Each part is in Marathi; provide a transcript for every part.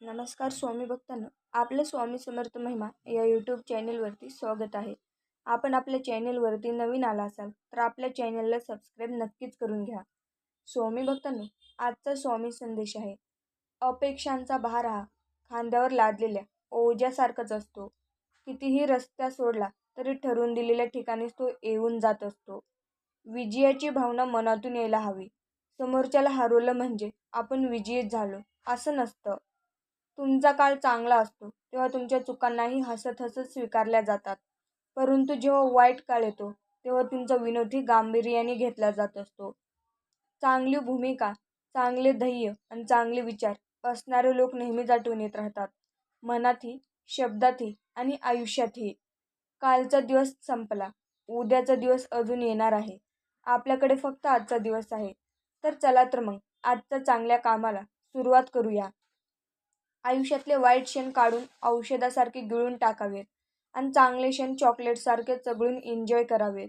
नमस्कार स्वामी भक्तांनो. आपलं स्वामी समर्थ महिमा या यूट्यूब चॅनेलवरती स्वागत आहे. आपण आपल्या चॅनेलवरती नवीन आला असाल तर आपल्या चॅनेलला सबस्क्राईब नक्कीच करून घ्या. स्वामी भक्तांनो आजचा स्वामी संदेश आहे. अपेक्षांचा भार हा खांद्यावर लादलेल्या ओझ्यासारखाच असतो. कितीही रस्त्या सोडला तरी ठरवून दिलेल्या ठिकाणीच तो येऊन जात असतो. विजयाची भावना मनातून यायला हवी. समोरच्याला हरवलं म्हणजे आपण विजयी झालो असं नसतं. तुमचा काळ चांगला असतो तेव्हा तुमच्या चुकांनाही हसत हसत स्वीकारल्या जातात. परंतु जेव्हा वाईट काळ येतो तेव्हा तुमचा विनोदही गांभीर्याने घेतला जात असतो. चांगली भूमिका चांगले ध्येय आणि चांगले विचार असणारे लोक नेहमीच आठवण येत राहतात. मनातही शब्दातही आणि आयुष्यातही. कालचा दिवस संपला. उद्याचा दिवस अजून येणार आहे. आपल्याकडे फक्त आजचा दिवस आहे. तर चला तर मग आजच्या चांगल्या कामाला सुरुवात करूया. आयुष्यातले वाईट क्षण काढून औषधासारखे गिळून टाकावेत आणि चांगले क्षण चॉकलेटसारखे चगळून एन्जॉय करावेत.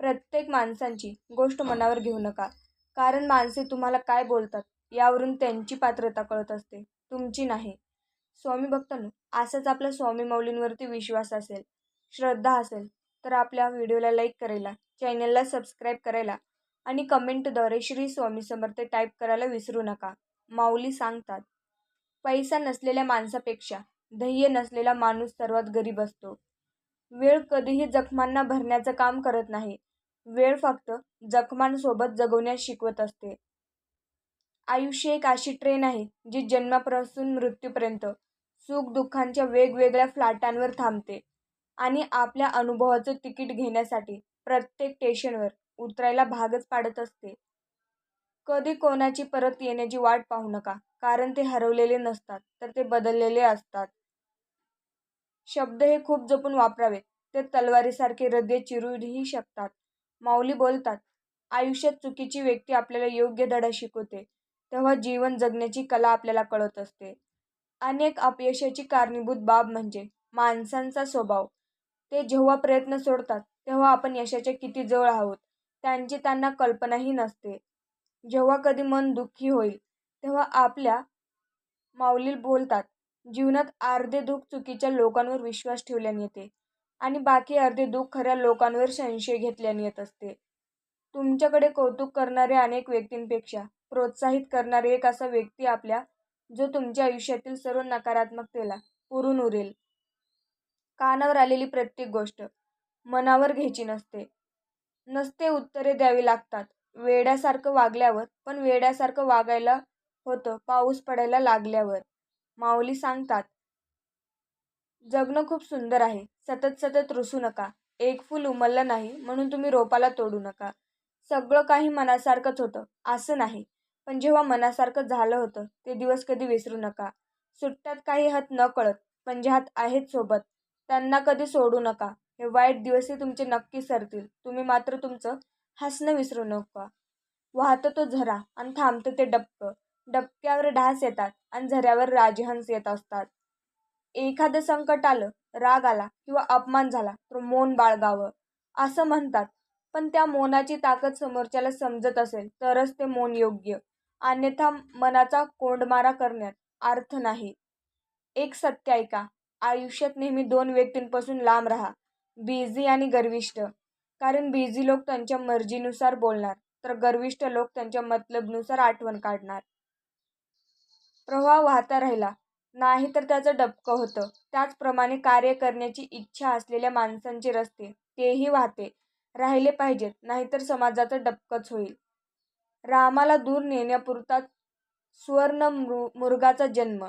प्रत्येक माणसांची गोष्ट मनावर घेऊ नका. कारण माणसे तुम्हाला काय बोलतात यावरून त्यांची पात्रता कळत असते. तुमची नाही. स्वामी भक्तांनो असंच आपल्या स्वामी माऊलींवरती विश्वास असेल श्रद्धा असेल तर आपल्या व्हिडिओला लाईक करायला चॅनलला सबस्क्राईब करायला आणि कमेंटद्वारे श्री स्वामी समर्थ टाईप करायला विसरू नका. माऊली सांगतात पैसा नसलेल्या माणसापेक्षा ध्येय नसलेला माणूस सर्वात गरीब असतो. वेळ कधीही जखमांना भरण्याचं काम करत नाही. वेळ फक्त जखमांसोबत जगवण्यास शिकवत असते. आयुष्य एक अशी ट्रेन आहे जी जन्मापासून मृत्यूपर्यंत सुख दुःखांच्या वेगवेगळ्या फ्लाटांवर थांबते आणि आपल्या अनुभवाचं तिकीट घेण्यासाठी प्रत्येक स्टेशनवर उतरायला भागच पाडत असते. कधी कोणाची परत येण्याची वाट पाहू नका. कारण ते हरवलेले नसतात तर ते बदललेले असतात. शब्द हे खूप जपून वापरावे. ते तलवारीसारखे हृदय चिरूही शकतात. माऊली बोलतात आयुष्यात चुकीची व्यक्ती आपल्याला योग्य धडा शिकवते. तेव्हा जीवन जगण्याची कला आपल्याला कळत असते. अनेक अपयशाची कारणीभूत बाब म्हणजे माणसांचा स्वभाव. ते जेव्हा प्रयत्न सोडतात तेव्हा आपण यशाच्या किती जवळ आहोत त्यांची त्यांना कल्पनाही नसते. जेव्हा कधी मन दुःखी होईल तेव्हा आपल्या माऊली बोलतात. जीवनात अर्धे दुःख चुकीच्या लोकांवर विश्वास ठेवल्याने येते आणि बाकी अर्धे दुःख खऱ्या लोकांवर संशय घेतल्याने येत असते. तुमच्याकडे कौतुक करणारे अनेक व्यक्तींपेक्षा प्रोत्साहित करणारे एक असा व्यक्ती आपल्या जो तुमच्या आयुष्यातील सर्व नकारात्मकतेला पुरून उरेल. कानावर आलेली प्रत्येक गोष्ट मनावर घ्यायची नसते. नसते उत्तरे द्यावी लागतात. वेड्यासारखं वागल्यावर पण वेड्यासारखं वागायला होतं पाऊस पडायला लागल्यावर. माऊली सांगतात जगणं खूप सुंदर आहे. सतत सतत रुसू नका. एक फूल उमललं नाही म्हणून तुम्ही रोपाला तोडू नका. सगळं काही मनासारखंच होतं असं नाही. पण जेव्हा मनासारखं झालं होतं ते दिवस कधी विसरू नका. सुट्ट्यात काही हात न कळत पण जे हात आहेत सोबत त्यांना कधी सोडू नका. हे वाईट दिवसही तुमचे नक्की सरतील. तुम्ही मात्र तुमचं हसणं विसरू नका. वाहतं तो झरा आणि थांबतं ते डबकं. डबक्यावर ढास येतात आणि झऱ्यावर राजहंस येत असतात. एखादं संकट आलं राग आला किंवा अपमान झाला तर मौन बाळगावं. असं म्हणतात. पण त्या मौनाची ताकद समोरच्याला समजत असेल तरच ते मौन योग्य. अन्यथा मनाचा कोंडमारा करण्यात अर्थ नाही. एक सत्य ऐका. आयुष्यात नेहमी दोन व्यक्तींपासून लांब राहा. बिझी आणि गर्विष्ठ. कारण बिझी लोक त्यांच्या मर्जीनुसार बोलणार तर गर्विष्ठ लोक त्यांच्या मतलबनुसार आठवण काढणार. प्रवाह वाहता राहिला. नाही तर त्याचं डबकं होतं. त्याचप्रमाणे कार्य करण्याची इच्छा असलेल्या माणसांचे रस्ते तेही वाहते. राहिले पाहिजेत नाहीतर समाजाचं डबकंच होईल. रामाला दूर नेण्यापुरता सुवर्ण मृ मुर्गाचा जन्म.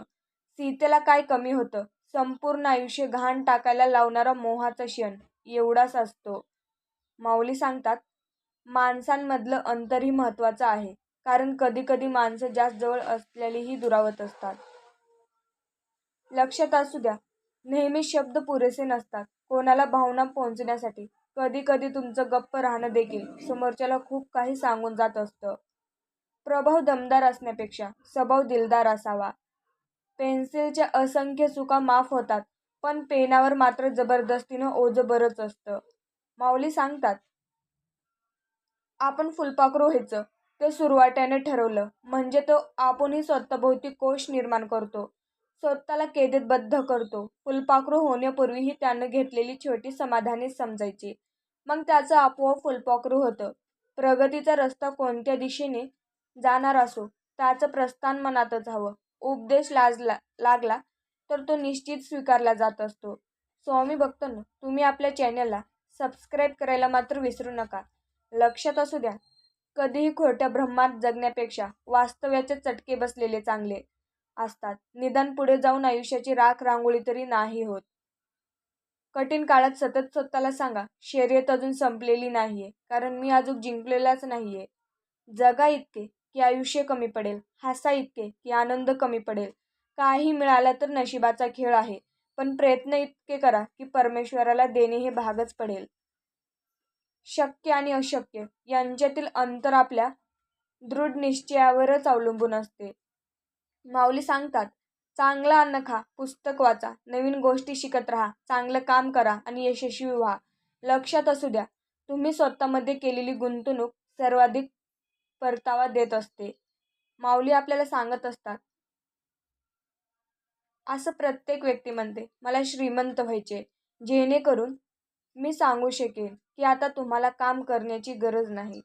सीतेला काय कमी होतं? संपूर्ण आयुष्य घाण टाकायला लावणारा मोहाचा क्षण. एवढाच असतो. माऊली सांगतात माणसांमधलं अंतरही महत्त्वाचं आहे कारण कधी कधी माणसं जास्त जवळ असलेलीही दुरावत असतात. लक्षात असू द्या नेहमी शब्द पुरेसे नसतात. कोणाला भावना पोहोचण्यासाठी कधी कधी तुमचं गप्प राहणं देखील समोरच्याला खूप काही सांगून जात असतं. प्रभाव दमदार असण्यापेक्षा स्वभाव दिलदार असावा. पेन्सिलच्या असंख्य चुका माफ होतात पण पेनावर मात्र जबरदस्तीनं ओझं बरंच असतं. माऊली सांगतात आपण फुलपाखरू व्हायचं. ते सुरुवातीने ठरवलं. म्हणजे तो आपणही स्वतःभोवती कोश निर्माण करतो. स्वतःला कैदेत बद्ध करतो. फुलपाखरू होण्यापूर्वीही त्यानं घेतलेली छोटी समाधाने समजायची. मग त्याचं आपोआप फुलपाखरू होतं. प्रगतीचा रस्ता कोणत्या दिशेने जाणार असो त्याचं प्रस्थान मनातच हवं. उपदेश लाजला लागला तर तो निश्चित स्वीकारला जात असतो. स्वामी भक्तांनो तुम्ही आपल्या चॅनलला सबस्क्राईब करायला मात्र विसरू नका. लक्षात असू द्या कधीही खोट्या ब्रह्मात जगण्यापेक्षा वास्तव्याचे चटके बसलेले चांगले असतात. निदान पुढे जाऊन आयुष्याची राख रांगोळी तरी नाही होत. कठीण काळात सतत स्वतःला सांगा शर्यत अजून संपलेली नाहीये कारण मी अजून जिंकलेलाच नाहीये. जगा इतके की आयुष्य कमी पडेल हसा इतके की आनंद कमी पडेल. काही मिळालं तर नशिबाचा खेळ आहे. पण प्रयत्न इतके करा की परमेश्वराला देणे हे भागच पडेल. शक्य आणि अशक्य यांच्यातील अंतर आपल्या दृढ निश्चयावरच अवलंबून असते. माऊली सांगतात चांगला अन्न खा पुस्तक वाचा नवीन गोष्टी शिकत राहा चांगलं काम करा आणि यशस्वी व्हा. लक्षात असू द्या तुम्ही स्वतःमध्ये केलेली गुंतवणूक सर्वाधिक परतावा देत असते. माऊली आपल्याला सांगत असतात असं प्रत्येक व्यक्ती म्हणते मला श्रीमंत व्हायचे जेणेकरून मी सांगू शकेन की आता तुम्हाला काम करण्याची गरज नाही.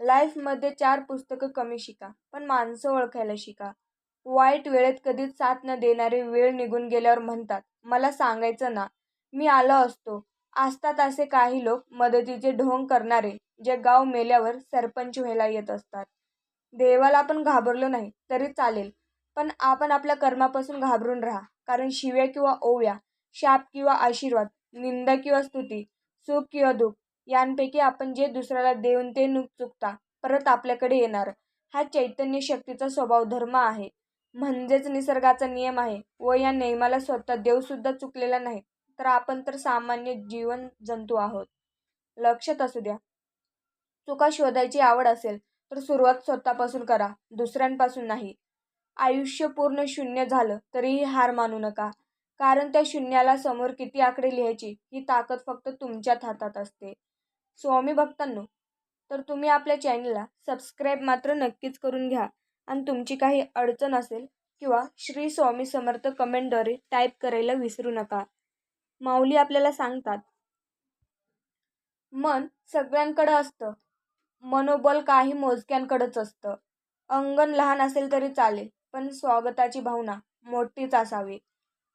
लाईफमध्ये चार पुस्तकं कमी शिका पण माणसं ओळखायला शिका. वाईट वेळेत कधीच साथ न देणारे वेळ निघून गेल्यावर म्हणतात मला सांगायचं ना. मी आलो असतो. असतात असे काही लोक मदतीचे ढोंग करणारे जे गाव मेल्यावर सरपंच व्हायला येत असतात. देवाला आपण घाबरलो नाही तरी चालेल. पण आपण आपल्या कर्मापासून घाबरून राहा. कारण शिव्या किंवा ओव्या शाप किंवा आशीर्वाद निंदा किंवा स्तुती सुख किंवा दुःख यांपैकी आपण जे दुसऱ्याला देऊन ते नुक चुकता परत आपल्याकडे येणार. हा चैतन्य शक्तीचा स्वभाव धर्म आहे. म्हणजेच निसर्गाचा नियम आहे व या नियमाला स्वतः देवसुद्धा चुकलेला नाही तर आपण तर सामान्य जीवन जंतू आहोत. लक्षात असू द्या. चुका शोधायची आवड असेल तर सुरुवात स्वतःपासून करा दुसऱ्यांपासून नाही. आयुष्य पूर्ण शून्य झालं तरीही हार मानू नका. कारण त्या शून्याला समोर किती आकडे लिहायची ही ताकद फक्त तुमच्याच हातात असते. स्वामी भक्तांनो तर तुम्ही आपल्या चॅनलला सबस्क्राईब मात्र नक्कीच करून घ्या आणि तुमची काही अडचण असेल किंवा श्री स्वामी समर्थ कमेंटद्वारे टाईप करायला विसरू नका. माऊली आपल्याला सांगतात मन सगळ्यांकडं असतं मनोबल काही मोजक्यांकडंच असतं. अंगण लहान असेल तरी चालेल पण स्वागताची भावना मोठीच असावी.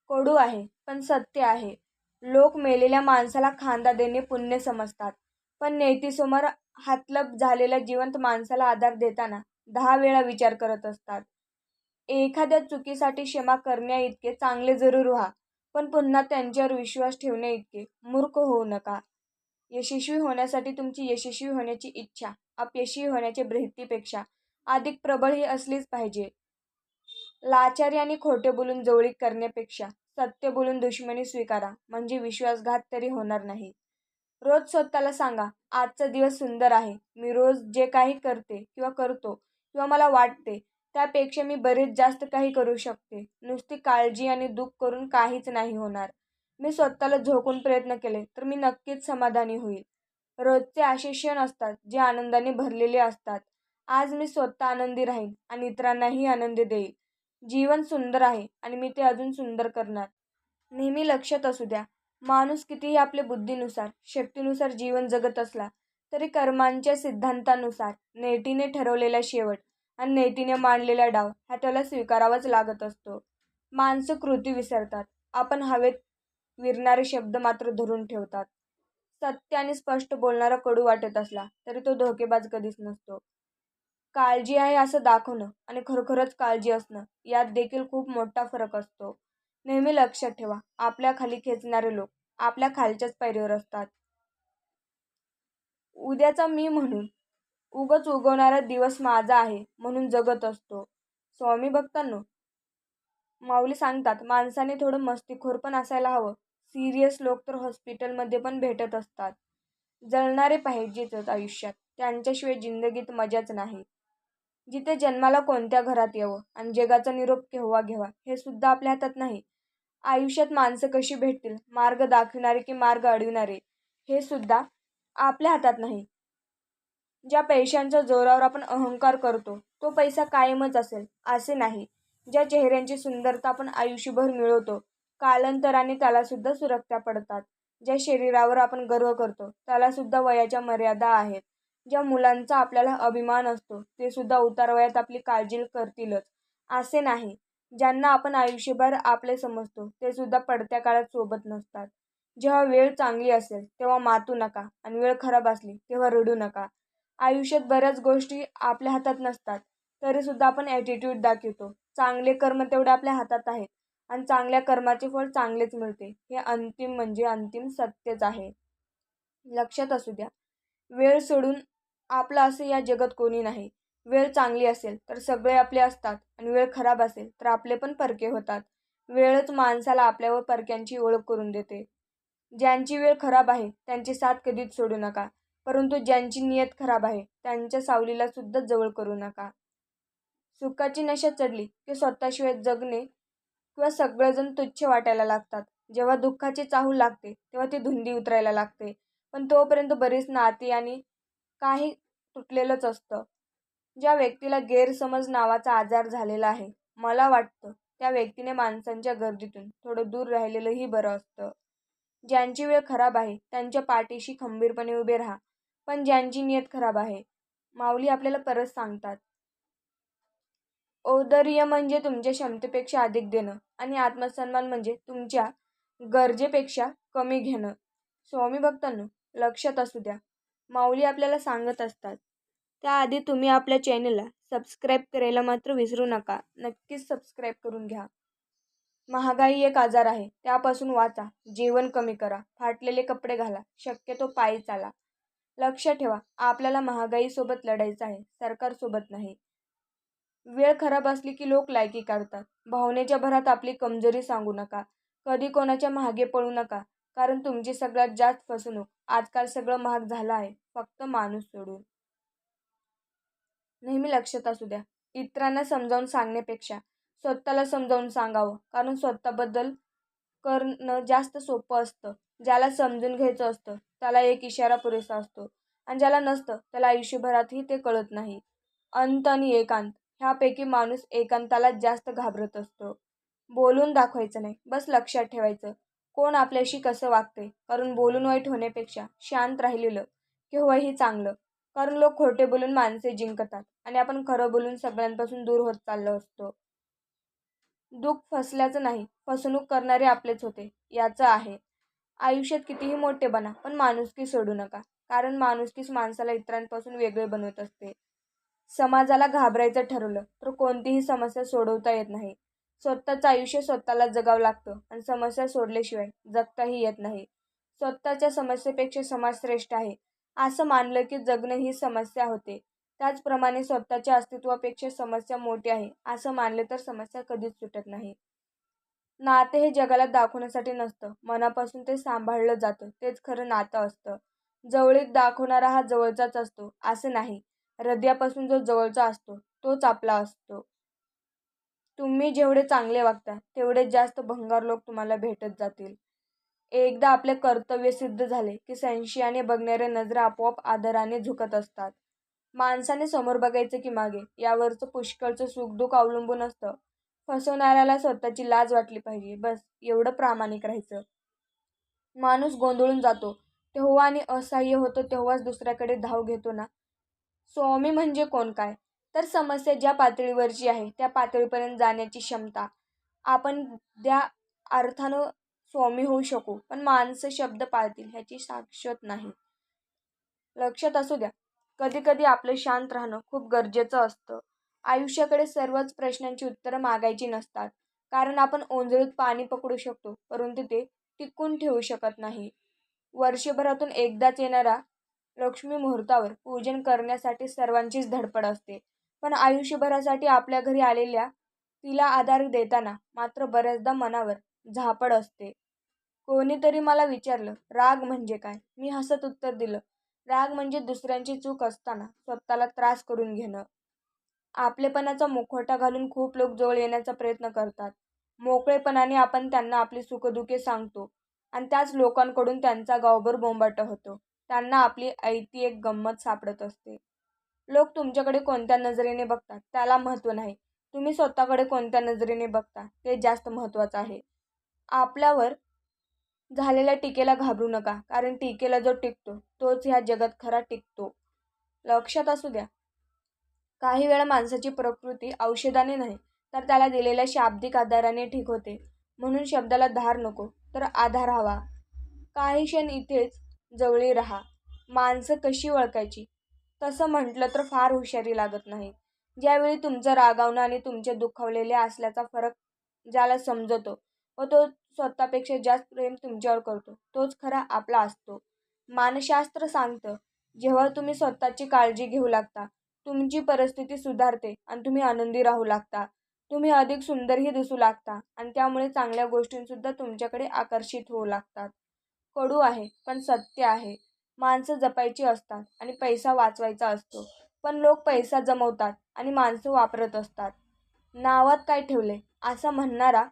कडू आहे पण सत्य आहे. लोक मेलेल्या माणसाला खांदा देणे पुण्य समजतात. पण नेतीसमोर हातलप झालेल्या जिवंत माणसाला आधार देताना दहा वेळा विचार करत असतात. एखाद्या चुकीसाठी क्षमा करण्या इतके चांगले जरूर व्हा पण पुन्हा त्यांच्यावर विश्वास ठेवण्या इतके मूर्ख होऊ नका. यशस्वी होण्यासाठी तुमची यशस्वी होण्याची इच्छा अपयशी होण्याच्या भीतीपेक्षा अधिक प्रबळ ही असलीच पाहिजे. लाचारी आणि खोटे बोलून जवळीक करण्यापेक्षा सत्य बोलून दुश्मनी स्वीकारा म्हणजे विश्वासघात तरी होणार नाही. रोज स्वतःला सांगा आजचा दिवस सुंदर आहे मी रोज जे काही करते किंवा करतो किंवा मला वाटते त्यापेक्षा मी बरेच जास्त काही करू शकते. नुसती काळजी आणि दुःख करून काहीच नाही होणार. मी स्वतःला झोकून प्रयत्न केले तर मी नक्कीच समाधानी होईल. रोजचे असे क्षण असतात जे आनंदाने भरलेले असतात. आज मी स्वतः आनंदी राहीन आणि इतरांनाही आनंद देईल. जीवन सुंदर आहे आणि मी ते अजून सुंदर करणार. नेहमी लक्षात असू द्या माणूस कितीही आपल्या बुद्धीनुसार शक्तीनुसार जीवन जगत असला तरी कर्मांच्या सिद्धांतानुसार नेटीने ठरवलेला शेवट आणि नेटीने मांडलेला डाव हा त्याला स्वीकारावाच लागत असतो. माणसं कृती विसरतात. आपण हवेत विरणारे शब्द मात्र धरून ठेवतात. सत्य आणि स्पष्ट बोलणारा कडू वाटत असला तरी तो धोकेबाज कधीच नसतो. काळजी आहे असं दाखवणं आणि खरोखरच काळजी असणं यात देखील खूप मोठा फरक असतो. नेहमी लक्षात ठेवा आपल्या खाली खेचणारे लोक आपल्या खालच्याच पायरीवर असतात. उद्याचा मी म्हणून उगच उगवणारा दिवस माझा आहे म्हणून जगत असतो. स्वामी भक्तांनो माऊली सांगतात माणसाने थोडं मस्तीखोर पण असायला हवं. सिरियस लोक तर हॉस्पिटलमध्ये पण भेटत असतात. जळणारे पाहिजेच आयुष्यात त्यांच्याशिवाय जिंदगीत मजाच नाही. जिथे जन्माला कोणत्या घरात यावं? आणि जगाचा निरोप केव्हा घ्यावा? हे सुद्धा आपल्या हातात नाही. आयुष्यात माणसं कशी भेटतील? मार्ग दाखविणारे की मार्ग अडविणारे? हे सुद्धा आपल्या हातात नाही. ज्या पैशांच्या जोरावर आपण अहंकार करतो तो पैसा कायमच असेल असे नाही. ज्या चेहऱ्यांची सुंदरता आपण आयुष्यभर मिळवतो कालांतराने त्यालासुद्धा सुरक्षा पडतात. ज्या शरीरावर आपण गर्व करतो त्यालासुद्धा वयाच्या मर्यादा आहेत. ज्या मुलांचा आपल्याला अभिमान असतो ते सुद्धा उतारवयात आपली काळजी करतीलच. असे नाही. ज्यांना आपण आयुष्यभर आपले समजतो ते सुद्धा पडत्या काळात सोबत नसतात. जेव्हा वेळ चांगली असेल तेव्हा मातू नका आणि वेळ खराब असली तेव्हा रडू नका. आयुष्यात बऱ्याच गोष्टी आपल्या हातात नसतात तरीसुद्धा आपण ॲटिट्यूड दाखवतो. चांगले कर्म तेवढे आपल्या हातात आहेत आणि चांगल्या कर्माचे फळ चांगलेच मिळते. हे अंतिम म्हणजे अंतिम सत्यच आहे. लक्षात असू द्या. वेळ सोडून आपलं असं या जगात कोणी नाही. वेळ चांगली असेल तर सगळे आपले असतात आणि वेळ खराब असेल तर आपले पण परके होतात. वेळच माणसाला आपल्यावर परक्यांची ओळख करून देते. ज्यांची वेळ खराब आहे त्यांची साथ कधीच सोडू नका. परंतु ज्यांची नियत खराब आहे त्यांच्या सावलीला सुद्धा जवळ करू नका. सुखाची नशा चढली की स्वतःशिवाय जगणे किंवा सगळेजण तुच्छ वाटायला लागतात. जेव्हा दुःखाची चाहूल लागते तेव्हा ती धुंदी उतरायला लागते. पण तोपर्यंत बरीच नाती आणि काही तुटलेलंच असतं. ज्या व्यक्तीला गैरसमज नावाचा आजार झालेला आहे मला वाटतं त्या व्यक्तीने माणसांच्या गर्दीतून थोडं दूर राहिलेलंही बरं असतं. ज्यांची वेळ खराब आहे त्यांच्या पाठीशी खंबीरपणे उभे राहा. पण ज्यांची नियत खराब आहे माऊली आपल्याला परत सांगतात. औदर्य म्हणजे तुमच्या क्षमतेपेक्षा अधिक देणं आणि आत्मसन्मान म्हणजे तुमच्या गरजेपेक्षा कमी घेणं. स्वामी भक्तांनो लक्षात असू द्या माऊली आपल्याला सांगत असतात. त्याआधी तुम्ही आपल्या चॅनलला सबस्क्राईब करायला मात्र विसरू नका. नक्कीच सबस्क्राईब करून घ्या. महागाई एक आजार आहे. त्यापासून वाचा. जेवण कमी करा. फाटलेले कपडे घाला. शक्यतो पायी चाला. लक्ष ठेवा. आपल्याला महागाईसोबत लढायचं आहे. सरकारसोबत नाही. वेळ खराब असली की लोक लायकी काढतात. भावनेच्या भरात आपली कमजोरी सांगू नका. कधी कोणाच्या महागे पळू नका. कारण तुमची सगळ्यात जास्त फसवणूक आजकाल सगळं महाग झालं आहे फक्त माणूस सोडून. नेहमी लक्षात असू द्या इतरांना समजावून सांगण्यापेक्षा स्वतःला समजावून सांगावं कारण स्वतःबद्दल करणं जास्त सोपं असतं. ज्याला समजून घ्यायचं असतं त्याला एक इशारा पुरेसा असतो आणि ज्याला नसतं त्याला आयुष्यभरातही ते कळत नाही. अंत आणि एकांत ह्यापैकी माणूस एकांताला जास्त घाबरत असतो. बोलून दाखवायचं नाही बस लक्षात ठेवायचं. कोण आपल्याशी कसं वागते कारण बोलून वाईट होण्यापेक्षा शांत राहिलेलं केव्हाही चांगलं. कारण लोक खोटे बोलून माणसे जिंकतात आणि आपण खरं बोलून सगळ्यांपासून दूर होत चाललो असतो. दुःख फसल्याचं नाही फसवणूक करणारे आपलेच होते याचं आहे. आयुष्यात कितीही मोठे बना पण माणुसकी सोडू नका. कारण माणुसकीच माणसाला इतरांपासून वेगळे बनवत असते. समाजाला घाबरायचं ठरवलं तर कोणतीही समस्या सोडवता येत नाही. स्वतःचं आयुष्य स्वतःला जगावं लागतं आणि समस्या सोडल्याशिवाय जगताही येत नाही. स्वतःच्या समस्येपेक्षा समाज श्रेष्ठ आहे. असं मानलं की जगणं ही समस्या होते. त्याचप्रमाणे स्वतःच्या अस्तित्वापेक्षा समस्या मोठी आहे. असं मानले तर समस्या कधीच सुटत नाही. नाते हे जगाला दाखवण्यासाठी नसतं. मनापासून ते सांभाळलं जातं. तेच खरं नातं असतं. जवळीक दाखवणारा हा जवळचाच असतो. असं नाही. हृदयापासून जो जवळचा असतो तोच आपला असतो. तुम्ही जेवढे चांगले वागता तेवढे जास्त भंगार लोक तुम्हाला भेटत जातील. एकदा आपले कर्तव्य सिद्ध झाले की संशयाने बघणारे नजरा आपोआप आदराने झुकत असतात. माणसाने समोर बघायचं की मागे यावरचं पुष्कळचं सुखदुःख अवलंबून असतं. फसवणाऱ्याला स्वतःची लाज वाटली पाहिजे बस एवढं प्रामाणिक राहायचं. माणूस गोंधळून जातो तेव्हा आणि असह्य होतो तेव्हाच दुसऱ्याकडे धाव घेतो ना? स्वामी म्हणजे कोण काय? तर समस्या ज्या पातळीवरची आहे त्या पातळीपर्यंत जाण्याची क्षमता. आपण त्या अर्थानं स्वामी होऊ शकू पण माणसं शब्द पाळतील ह्याची साक्षत नाही. लक्षात असू द्या कधी कधी आपलं शांत राहणं खूप गरजेचं असतं. आयुष्याकडे सर्वच प्रश्नांची उत्तरं मागायची नसतात कारण आपण ओंजळीत पाणी पकडू शकतो परंतु ते टिकून ठेवू शकत नाही. वर्षभरातून एकदाच येणारा लक्ष्मी मुहूर्तावर पूजन करण्यासाठी सर्वांचीच धडपड असते. पण आयुष्यभरासाठी आपल्या घरी आलेल्या तिला आधार देताना मात्र बऱ्याचदा मनावर झापड असते. कोणीतरी मला विचारलं राग म्हणजे काय? मी हसत उत्तर दिलं राग म्हणजे दुसऱ्यांची चूक असताना स्वतःला त्रास करून घेणं. आपलेपणाचा मुखवटा घालून खूप लोक जवळ येण्याचा प्रयत्न करतात. मोकळेपणाने आपण त्यांना आपली सुखदुःखे सांगतो आणि त्याच लोकांकडून त्यांचा गावभर बोंबाट होतो. त्यांना आपली ऐती एक गंमत सापडत असते. लोक तुमच्याकडे कोणत्या नजरेने बघतात? त्याला महत्त्व नाही. तुम्ही स्वतःकडे कोणत्या नजरेने बघता? ते जास्त महत्त्वाचं आहे. आपल्यावर झालेल्या टीकेला घाबरू नका कारण टीकेला जो टिकतो तोच ह्या जगात खरा टिकतो. लक्षात असू द्या. काही वेळा माणसाची प्रकृती औषधाने नाही तर त्याला दिलेल्या शाब्दिक आधाराने ठीक होते. म्हणून शब्दाला धार नको तर आधार हवा. काही क्षण इथेच जवळी राहा. माणसं कशी ओळखायची? तसं म्हटलं तर फार हुशारी लागत नाही. ज्यावेळी तुमचं रागावणं आणि तुमचे दुखावलेले असल्याचा फरक ज्याला समजतो व तो स्वतःपेक्षा जास्त प्रेम तुमच्यावर करतो तोच खरा आपला असतो. मानसशास्त्र सांगतं जेव्हा तुम्ही स्वतःची काळजी घेऊ लागता तुमची परिस्थिती सुधारते आणि तुम्ही आनंदी राहू लागता. तुम्ही अधिक सुंदरही दिसू लागता आणि त्यामुळे चांगल्या गोष्टींसुद्धा तुमच्याकडे आकर्षित होऊ लागतात. कडू आहे पण सत्य आहे. माणसं जपायची असतात आणि पैसा वाचवायचा असतो. पण लोक पैसा जमवतात आणि माणसं वापरत असतात. नावात काय ठेवले? असं म्हणणारा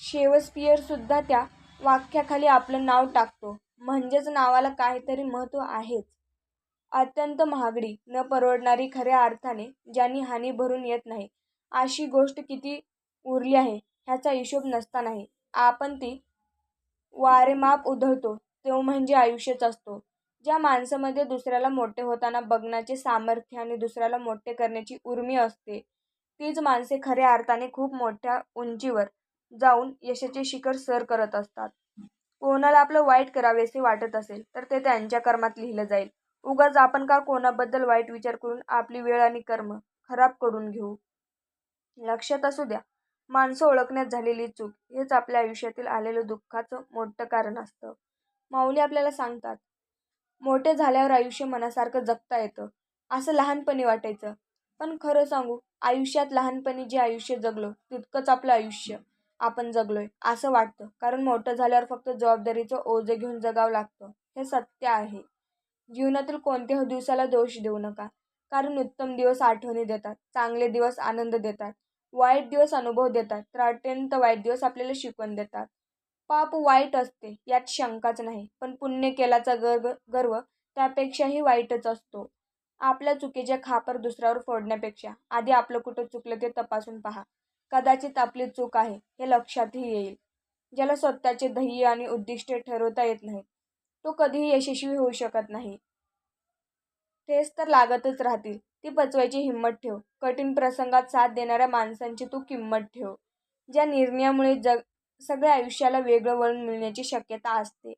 शेवस्पियरसुद्धा त्या वाक्याखाली आपलं नाव टाकतो. म्हणजेच नावाला काहीतरी महत्त्व आहेच. अत्यंत महागडी न परवडणारी खऱ्या अर्थाने ज्यांनी हानी भरून येत नाही. अशी गोष्ट किती उरली आहे ह्याचा हिशोब नसता नाही. आपण ती वारेमाप उधळतो तो म्हणजे आयुष्यच असतो. ज्या माणसामध्ये दुसऱ्याला मोठे होताना बघण्याचे सामर्थ्य आणि दुसऱ्याला मोठे करण्याची उर्मी असते तीच माणसे खऱ्या अर्थाने खूप मोठ्या उंचीवर जाऊन यशाचे शिखर सर करत असतात. कोणाला आपलं वाईट करावेसे वाटत असेल तर ते त्यांच्या कर्मात लिहिलं जाईल. उगाच आपण का कोणाबद्दल वाईट विचार करून आपली वेळ आणि कर्म खराब करून घेऊ? लक्षात असू द्या माणसं ओळखण्यात झालेली चूक हेच आपल्या आयुष्यातील आलेलं दुःखाचं मोठं कारण असतं. माऊली आपल्याला सांगतात मोठे झाल्यावर आयुष्य मनासारखं जगता येतं असं लहानपणी वाटायचं. पण खरं सांगू आयुष्यात लहानपणी जे आयुष्य जगलो तितकंच आपलं आयुष्य आपण जगलोय असं वाटतं. कारण मोठं झाल्यावर फक्त जबाबदारीचं ओझं घेऊन जगावं लागतं हे सत्य आहे. जीवनातील कोणत्याही दिवसाला दोष देऊ नका. कारण उत्तम दिवस आठवणी देतात चांगले दिवस आनंद देतात वाईट दिवस अनुभव देतात तर अत्यंत वाईट दिवस आपल्याला शिकवण देतात. पाप वाईट असते यात शंकाच नाही. पण पुण्य केल्याचा गर्व गर्व त्यापेक्षाही वाईटच असतो. आपल्या चुकीचे खापर दुसऱ्यावर फोडण्यापेक्षा आधी आपलं कुठं चुकलं ते तपासून पहा. कदाचित आपली चूक आहे हे लक्षातही येईल. ज्याला स्वतःचे ध्येय आणि उद्दिष्टे ठरवता येत नाही तो कधीही यशस्वी होऊ शकत नाही. तेच तर लागतच राहतील. ती पचवायची हिंमत ठेव. कठीण प्रसंगात साथ देणाऱ्या माणसांची तू किंमत ठेव. ज्या निर्णयामुळे जग सगळ्या आयुष्याला वेगळं वळण मिळण्याची शक्यता असते.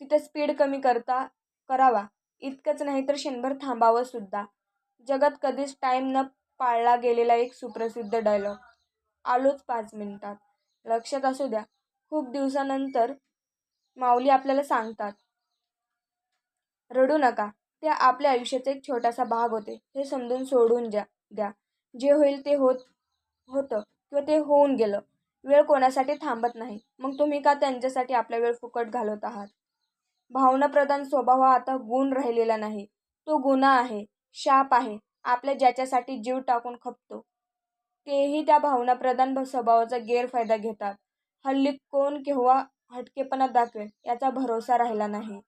तिथं स्पीड कमी करता करावा. इतकंच नाही तर क्षणभर थांबावं सुद्धा. जगात कधीच टाईम न पाळला गेलेला एक सुप्रसिद्ध डायलॉग आलोच पाच मिनिटात. लक्षात असू द्या खूप दिवसानंतर माऊली आपल्याला सांगतात रडू नका. ते आपल्या आयुष्याचा एक छोटासा भाग होते. हे समजून सोडून द्या द्या. जे होईल ते होत होतं किंवा ते होऊन गेलं. वेळ कोणासाठी थांबत नाही. मग तुम्ही का त्यांच्यासाठी आपला वेळ फुकट घालवत आहात? भावनाप्रधान स्वभाव हा आता गुण राहिलेला नाही. तो गुन्हा आहे शाप आहे. आपल्या ज्याच्यासाठी जीव टाकून खपतो. तेही त्या भावनाप्रधान स्वभावाचा गैरफायदा घेतात. हल्ली कोण केव्हा हटकेपणा दाखवेल याचा भरोसा राहिला नाही.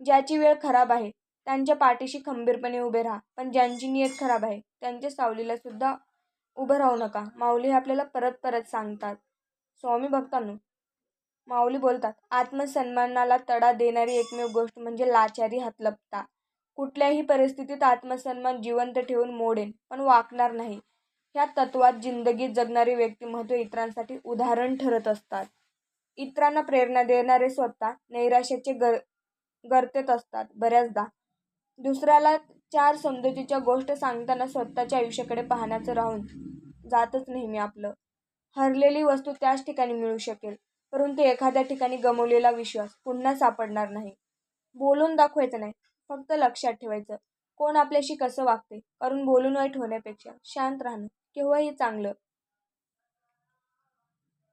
ज्याची वेळ खराब आहे त्यांच्या पाठीशी खंबीरपणे उभे राहा. पण ज्यांची नियत खराब आहे त्यांच्या सावलीला सुद्धा उभं राहू नका. माऊली आपल्याला परत परत सांगतात. स्वामी भक्तांनो माऊली बोलतात आत्मसन्मानाला तडा देणारी एकमेव गोष्ट म्हणजे लाचारी हातलपता. कुठल्याही परिस्थितीत आत्मसन्मान जिवंत ठेवून मोडेन पण वाकणार नाही. ह्या तत्वात जिंदगीत जगणारी व्यक्तिमत्व इतरांसाठी उदाहरण ठरत असतात. इतरांना प्रेरणा देणारे स्वतः नैराश्याचे गर गर्तेत असतात बऱ्याचदा. दुसऱ्याला चार समजुतीच्या गोष्ट सांगताना स्वतःच्या आयुष्याकडे पाहण्याचं राहून जातच नेहमी आपलं. हरलेली वस्तू त्याच ठिकाणी मिळू शकेल परंतु एखाद्या ठिकाणी गमवलेला विश्वास पुन्हा सापडणार नाही. बोलून दाखवायचं नाही फक्त लक्षात ठेवायचं कोण आपल्याशी कसं वागते कारण बोलून वाईट होण्यापेक्षा शांत राहणं केव्हाही चांगलं.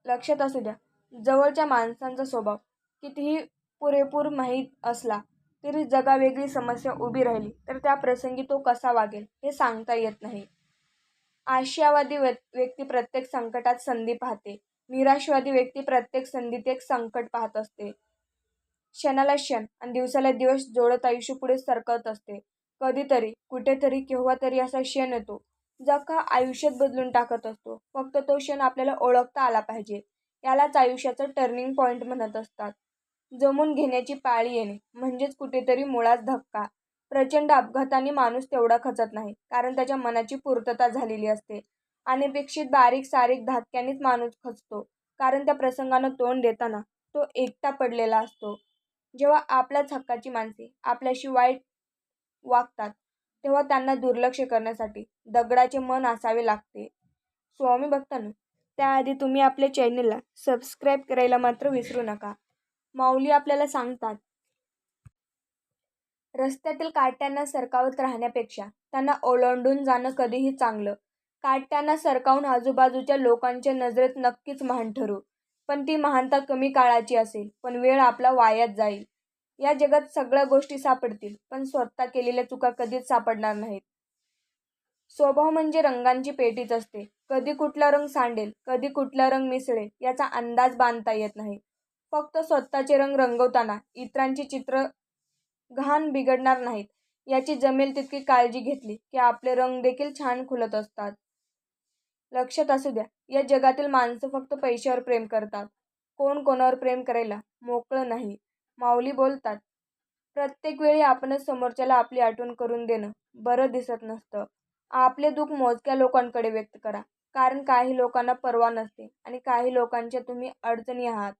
लक्षात असू द्या जवळच्या माणसांचा स्वभाव कितीही पुरेपूर माहीत असला तरी जगावेगळी समस्या उभी राहिली तर त्या प्रसंगी तो कसा वागेल हे सांगता येत नाही. आशियावादी व्यक्ती प्रत्येक संकटात संधी पाहते. निराशवादी व्यक्ती प्रत्येक संधीत एक संकट पाहत असते. क्षणाला क्षण आणि दिवसाला दिवस जोडत आयुष्य पुढे सरकत असते. कधीतरी कुठेतरी केव्हा तरी असा क्षण येतो जखा आयुष्यात बदलून टाकत असतो. फक्त तो क्षण आपल्याला ओळखता आला पाहिजे. यालाच आयुष्याचं टर्निंग पॉईंट म्हणत असतात. जमून घेण्याची पाळी येणे. म्हणजेच कुठेतरी मुळात धक्का. प्रचंड अपघाताने माणूस तेवढा खचत नाही कारण त्याच्या मनाची पूर्तता झालेली असते. अनपेक्षित बारीक सारीक धाक्यानेच माणूस खचतो कारण त्या प्रसंगानं तोंड देताना तो एकटा पडलेला असतो. जेव्हा आपल्याच हक्काची माणसे आपल्याशी वाईट वागतात तेव्हा त्यांना दुर्लक्ष करण्यासाठी दगडाचे मन असावे लागते. स्वामी भक्तांनो त्याआधी तुम्ही आपल्या चॅनलला सबस्क्राईब करायला मात्र विसरू नका. माऊली आपल्याला सांगतात. रस्त्यातील काट्यांना सरकावत राहण्यापेक्षा त्यांना ओलांडून जाणं कधीही चांगलं. काट्यांना सरकावून आजूबाजूच्या लोकांच्या नजरेत नक्कीच महान ठरू. पण ती महानता कमी काळाची असेल पण वेळ आपला वायात जाईल. या जगात सगळ्या गोष्टी सापडतील पण स्वतः केलेल्या चुका कधीच सापडणार नाहीत. स्वभाव म्हणजे रंगांची पेटीच असते. कधी कुठला रंग सांडेल कधी कुठला रंग मिसळेल याचा अंदाज बांधता येत नाही. फक्त स्वतःचे रंग रंगवताना इतरांची चित्र घाण बिघडणार नाहीत. याची जमेल तितकी काळजी घेतली की आपले रंग देखील छान खुलत असतात. लक्षात असू द्या या जगातील माणसं फक्त पैशावर प्रेम करतात. कोण कोणावर प्रेम करायला मोकळं नाही. माऊली बोलतात प्रत्येक वेळी आपणच समोरच्याला आपली आठवण करून देणं बरं दिसत नसतं. आपले दुःख मोजक्या लोकांकडे व्यक्त करा. कारण काही लोकांना परवा नसते आणि काही लोकांच्या तुम्ही अडचणी आहात.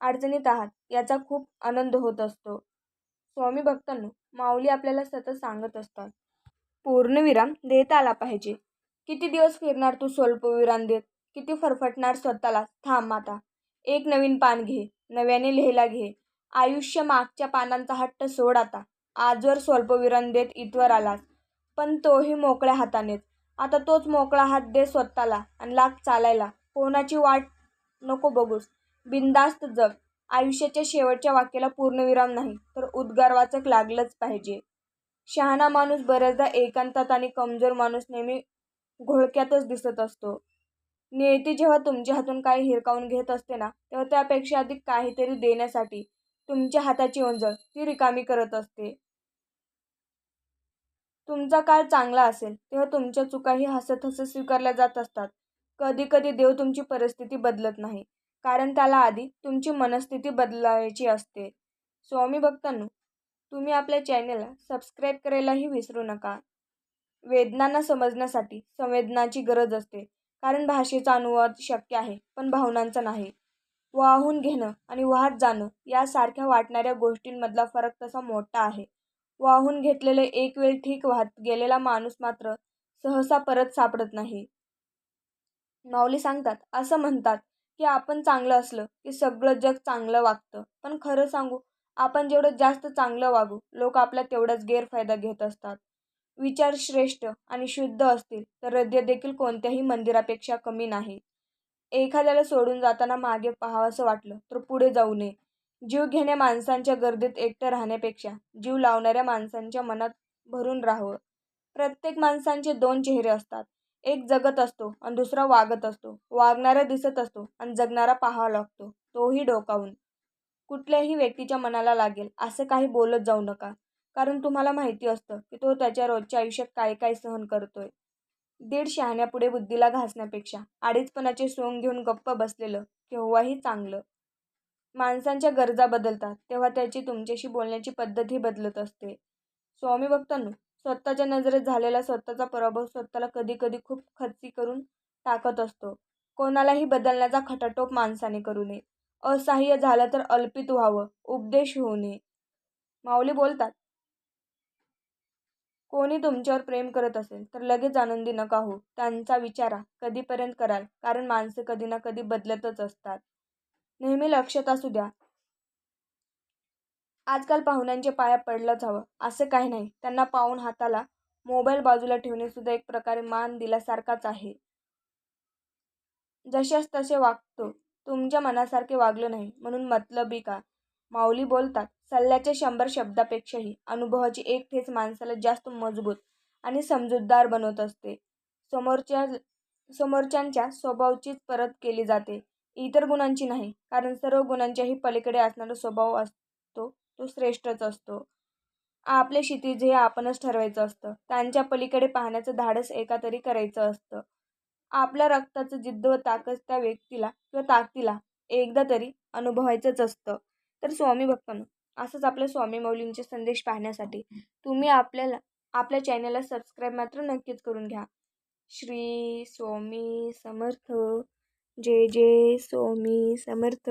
अडचणीत आहात याचा खूप आनंद होत असतो. स्वामी भक्तांनो माऊली आपल्याला सतत सांगत असतात. पूर्णविराम देता आला पाहिजे. किती दिवस फिरणार तू स्वल्पविराम देत? किती फरफटणार स्वतःला? थांब आता एक नवीन पान घे. नव्याने लिहायला घे. आयुष्य मागच्या पानांचा हट्ट सोड आता. आजवर स्वल्पविराम देत इतवर आलास. पण तोही मोकळ्या हातानेच आता तोच मोकळा हात दे स्वतःला आणि लाग चालायला. कोणाची वाट नको बघूस. बिंदास्त जग. आयुष्याच्या शेवटच्या वाक्याला पूर्णविराम नाही तर उद्गारवाचक लागलंच पाहिजे. शहाणा माणूस बऱ्याचदा एकांतात आणि कमजोर माणूस नेहमी घोळक्यातच दिसत असतो. नियती जेव्हा तुमच्या हातून काही हिरकावून घेत असते ना तेव्हा त्यापेक्षा अधिक काहीतरी देण्यासाठी तुमच्या हाताची ओंजळ ती रिकामी करत असते. तुमचा काळ चांगला असेल तेव्हा तुमच्या चुकाही हसत हसत स्वीकारल्या जात असतात. कधी कधी देव तुमची परिस्थिती बदलत नाही. कारण त्याला आधी तुमची मनस्थिती बदलायची असते. स्वामी भक्तांनो तुम्ही आपल्या चॅनेलला सबस्क्राईब करायलाही विसरू नका. वेदनांना समजण्यासाठी संवेदनाची गरज असते. कारण भाषेचा अनुवाद शक्य आहे पण भावनांचा नाही. वाहून घेणं आणि वाहत जाणं यासारख्या वाटणाऱ्या गोष्टींमधला फरक तसा मोठा आहे. वाहून घेतलेले एक वेळ ठीक वाहत गेलेला माणूस मात्र सहसा परत सापडत नाही. माऊली सांगतात असं म्हणतात की आपण चांगलं असलं की सगळं जग चांगलं वागतं. पण खरं सांगू आपण जेवढं जास्त चांगलं वागू लोक आपला तेवढाच गैरफायदा घेत असतात. विचार श्रेष्ठ आणि शुद्ध असतील तर हृदय देखील कोणत्याही मंदिरापेक्षा कमी नाही. एखाद्याला सोडून जाताना मागे पाहावंसं वाटलं तर पुढे जाऊ नये. जीव घेण्या माणसांच्या गर्दीत एकटं राहण्यापेक्षा जीव लावणाऱ्या माणसांच्या मनात भरून राहावं. प्रत्येक माणसांचे दोन चेहरे असतात. एक जगत असतो आणि दुसरा वागत असतो. वागणारा दिसत असतो आणि जगणारा पाहावा लागतो. तोही डोकावून. कुठल्याही व्यक्तीच्या मनाला लागेल असं काही बोलत जाऊ नका. कारण तुम्हाला माहिती असतं की तो त्याच्या रोजच्या आयुष्यात काय काय सहन करतोय. दीड शहाण्यापुढे बुद्धीला घासण्यापेक्षा आडीचपणाचे सोंग घेऊन गप्प बसलेलं केव्हाही चांगलं. माणसांच्या गरजा बदलतात तेव्हा त्याची तुमच्याशी बोलण्याची पद्धतही बदलत असते. स्वामी भक्तांनो स्वतःच्या नजरेत झालेला स्वतःचा पराभव स्वतःला कधी कधी खूप खच्ची करून टाकत असतो. कोणालाही बदलण्याचा खटाटोप माणसाने करू नये. असहाय्य झालं तर अल्पित व्हावं उपदेश होऊ नये. माऊली बोलतात कोणी तुमच्यावर प्रेम करत असेल तर लगेच आनंदी नका हो त्यांचा विचारा कधीपर्यंत कराल? कारण माणसं कधी ना कधी बदलतच असतात. नेहमी लक्षात असू द्या आजकाल पाहुण्यांच्या पाया पडलंच हवं. असं काही नाही. त्यांना पाहून हाताला मोबाईल बाजूला ठेवणे सुद्धा एक प्रकारे मान दिल्यासारखाच आहे. जशास तसे वागतो. तुमच्या मनासारखे वागलं नाही. म्हणून मतलबी का? माऊली बोलतात सल्ल्याच्या शंभर शब्दापेक्षाही अनुभवाची एक ठेच माणसाला जास्त मजबूत आणि समजूतदार बनवत असते. समोरच्या समोरच्यांच्या स्वभावचीच परत केली जाते. इतर गुणांची नाही कारण सर्व गुणांच्याही पलीकडे असणारा स्वभाव असतो तो श्रेष्ठच असतो. आपले क्षितिज हे आपणच ठरवायचं असतं. त्यांच्या पलीकडे पाहण्याचं धाडस एका तरी करायचं असतं. आपल्या रक्ताचं जिद्द व ताकद त्या व्यक्तीला किंवा ताकदीला एकदा तरी अनुभवायचंच असतं. तर स्वामी भक्तांनो असंच आपल्या स्वामी मौलींचे संदेश पाहण्यासाठी तुम्ही आपल्याला आपल्या चॅनलला सबस्क्राईब मात्र नक्कीच करून घ्या. श्री स्वामी समर्थ. जय जय स्वामी समर्थ.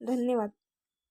धन्यवाद.